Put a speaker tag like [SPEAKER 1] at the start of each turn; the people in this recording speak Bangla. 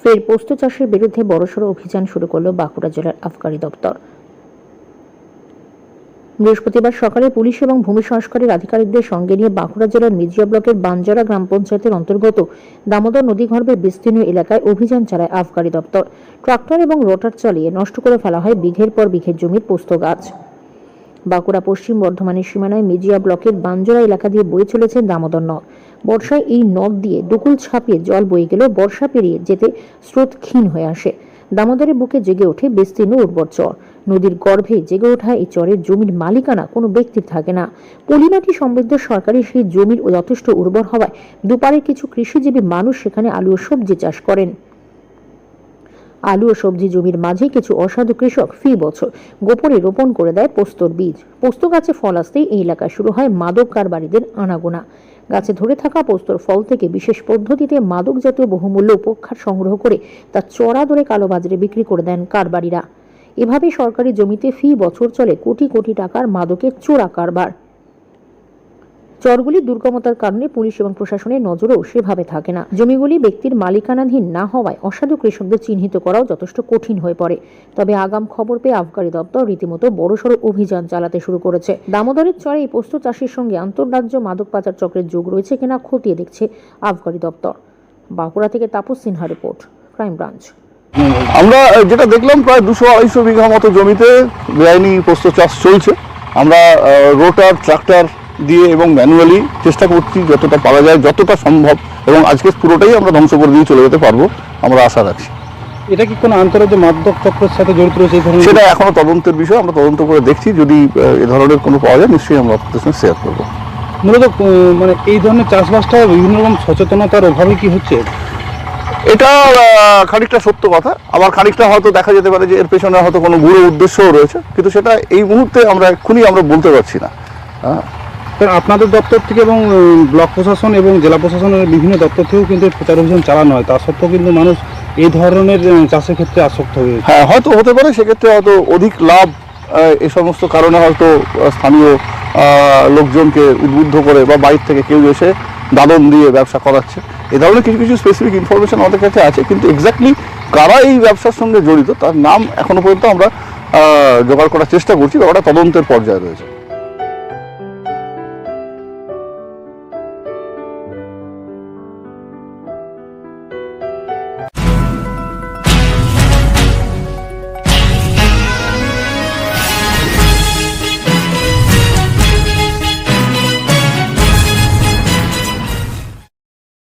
[SPEAKER 1] ফের পোস্ত চাষের বিরুদ্ধে বড়সড় অভিযান শুরু করল বাঁকুড়া জেলার আবগারি দপ্তর। বৃহস্পতিবার সকালে পুলিশ এবং ভূমি সংস্কারের আধিকারিকদের সঙ্গে নিয়ে বাঁকুড়া জেলার মিজিয়া ব্লকের বানজারা গ্রাম পঞ্চায়েতের অন্তর্গত দামোদর নদীগর্ভের বিস্তীর্ণ এলাকায় অভিযান চালায় আবগারি দপ্তর। ট্রাক্টর এবং রোটার চালিয়ে নষ্ট করে ফেলা হয় বিঘের পর বিঘের জমির পোস্ত গাছ। বাঁকুড়া পশ্চিম বর্ধমানের সীমানায় মেজিয়া ব্লকের বাঞ্জরা এলাকা দিয়ে বয়ে চলেছে দামোদর নদ। বর্ষায় এই নদ দিয়ে দুকুল ছাপিয়ে জল বয়ে গেলেও বর্ষা পেরিয়ে যেতে স্রোত ক্ষীণ হয়ে আসে। দামোদরের বুকে জেগে ওঠে বিস্তীর্ণ উর্বর চর। নদীর গর্ভে জেগে ওঠা এই চরের জমির মালিকানা কোনো ব্যক্তির থাকে না। পলিমাটি সমৃদ্ধ সরকারি সেই জমির যথেষ্ট উর্বর হওয়ায় দুপারে কিছু কৃষিজীবী মানুষ সেখানে আলু ও সবজি চাষ করেন। আলু ও সবজি জমির মাঝে কিছু অসাধু কৃষক ফি বছর গোপনে রোপণ করে দেয় পোস্তর বীজ। পোস্ত গাছে ফল আসতেই এই এলাকায় শুরু হয় মাদক কারবারিদের আনাগোনা। গাছে ধরে থাকা পোস্তর ফল থেকে বিশেষ পদ্ধতিতে মাদক জাতীয় বহুমূল্য উপক্ষার সংগ্রহ করে তা চড়া দরে কালোবাজারে বিক্রি করে দেন কারবারিরা। এভাবে সরকারি জমিতে ফি বছর চলে কোটি কোটি টাকার মাদকের চোরা কারবার। চরগুলির দুর্গমতার কারণে পুলিশ এবং প্রশাসনের নজরেও সেভাবে থাকে না। জমিগুলি ব্যক্তির মালিকানাধীন না হওয়ায় অসাধু কৃষকদের চিহ্নিত করাও যথেষ্ট কঠিন হয়ে পড়ে। তবে আগাম খবর পেয়ে আবগারি দপ্তর রীতিমতো বড়সড় অভিযান চালাতে শুরু করেছে। দামোদরের চরে এই পোস্ত চাষের সঙ্গে আন্তঃরাজ্য মাদক পাচার চক্রের যোগ রয়েছে কিনা খতিয়ে দেখছে আবগারি দপ্তর। বাঁকুড়া থেকে Tapas Sinha report, crime branch.
[SPEAKER 2] আমরা যেটা দেখলাম, প্রায় দুশো আড়াইশো বিঘা মতো জমিতে বেআইনি পোস্ত চাষ চলছে। আমরা রোটার, ট্রাক্টর দিয়ে এবং ম্যানুয়ালি চেষ্টা করছি যতটা পারা যায় যতটা সম্ভব এবং আজকে পুরোটাই আমরা ধ্বংস করে দিয়ে চলে যেতে পারব আমরা আশা রাখছি।
[SPEAKER 3] এটা কি কোনো আন্তর্রাজ্য মাদক চক্রের সাথে জড়িত রয়েছে
[SPEAKER 2] সেটা এখনও তদন্তের বিষয় আমরা তদন্ত করে দেখছি যদি এ ধরনের কোনো পাওয়া যায় নিশ্চয়ই আমরা আপনাদের সঙ্গে শেয়ার করব।
[SPEAKER 3] মূলত মানে এই ধরনের চাষবাসটা বিভিন্ন রকম সচেতনতার অভাবে কি হচ্ছে?
[SPEAKER 2] এটা খানিকটা সত্য কথা। আবার খানিকটা হয়তো দেখা যেতে পারে যে এর পেছনে হয়তো কোনো গুরু উদ্দেশ্যও রয়েছে কিন্তু সেটা এই মুহূর্তে আমরা এক্ষুনি আমরা বলতে পারছি না। হ্যাঁ
[SPEAKER 3] আপনাদের দপ্তর থেকে এবং ব্লক প্রশাসন এবং জেলা প্রশাসনের বিভিন্ন দপ্তর থেকেও কিন্তু প্রচার অভিযান চালানো হয়। তা সত্ত্বেও কিন্তু মানুষ এই ধরনের চাষের ক্ষেত্রে আসক্ত হয়ে
[SPEAKER 2] হ্যাঁ হয়তো হতে পারে, সেক্ষেত্রে হয়তো অধিক লাভ এ সমস্ত কারণে হয়তো স্থানীয় লোকজনকে উদ্বুদ্ধ করে বা বাইরে থেকে কেউ এসে দাদন দিয়ে ব্যবসা করাচ্ছে। এ ধরনের কিছু কিছু স্পেসিফিক ইনফরমেশন আমাদের কাছে আছে, কিন্তু এক্স্যাক্টলি কারা এই ব্যবসার সঙ্গে জড়িত, তার নাম এখনও পর্যন্ত আমরা জোগাড় করার চেষ্টা করছি, ব্যাপারটা তদন্তের পর্যায়ে রয়েছে।